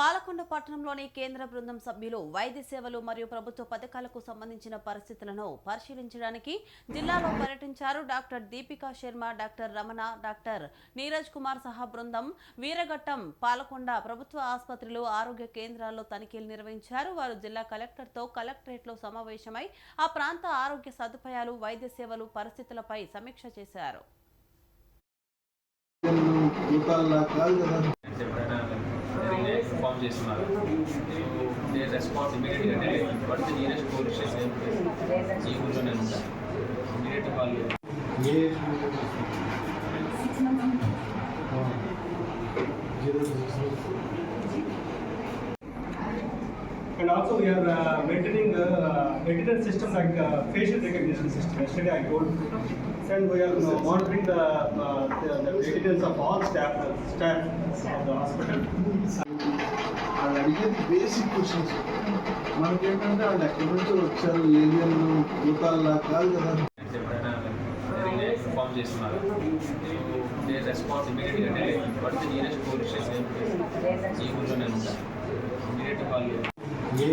పాలకొండ పట్టణంలోని కేంద్ర బృందం సభ్యులు వైద్య సేవలు మరియు ప్రభుత్వ పథకాలకు సంబంధించిన పరిస్థితులను పరిశీలించడానికి జిల్లాలో పర్యటించారు doctor Deepika Sharma doctor Ramana doctor Neeraj Kumar సహా బృందం. వీరఘట్టం పాలకొండ ప్రభుత్వ ఆసుపత్రులు ఆరోగ్య కేంద్రాల్లో తనిఖీలు నిర్వహించారు. వారు జిల్లా కలెక్టర్తో కలెక్టరేట్లో సమావేశమై ఆ ప్రాంత ఆరోగ్య సదుపాయాలు వైద్య సేవలు పరిస్థితులపై సమీక్ష చేశారు. జరిగిన ఇన్ఫార్మ్ చేస్తున్నారు సో దే రెస్పాన్స్ ఇమీడియట్గా అంటే what the nearest police station ఈ ఊళ్ళో నేను ఉంటాను ఇమీడియట్ వాళ్ళు ఏ zero And also we are uh, maintaining uh, maintenance system like uh, facial recognition system. Yesterday I told, and we are uh, monitoring the, uh, the, the maintenance of all staff, staff of the hospital. అడిగేది basic questions మనకేంటంటే వాళ్ళు ఎక్కడి నుంచి వచ్చారు ఏరియాలో రూపాయల కాదు కదా. ఇన్ఫార్మ్ చేస్తున్నారు? దే రెస్పాన్స్ ఇమీడియట్గా అంటే what the nearest police station ఈ ఊళ్ళో నేను ఉంటాను ఇమీడియట్ వాళ్ళు ఏ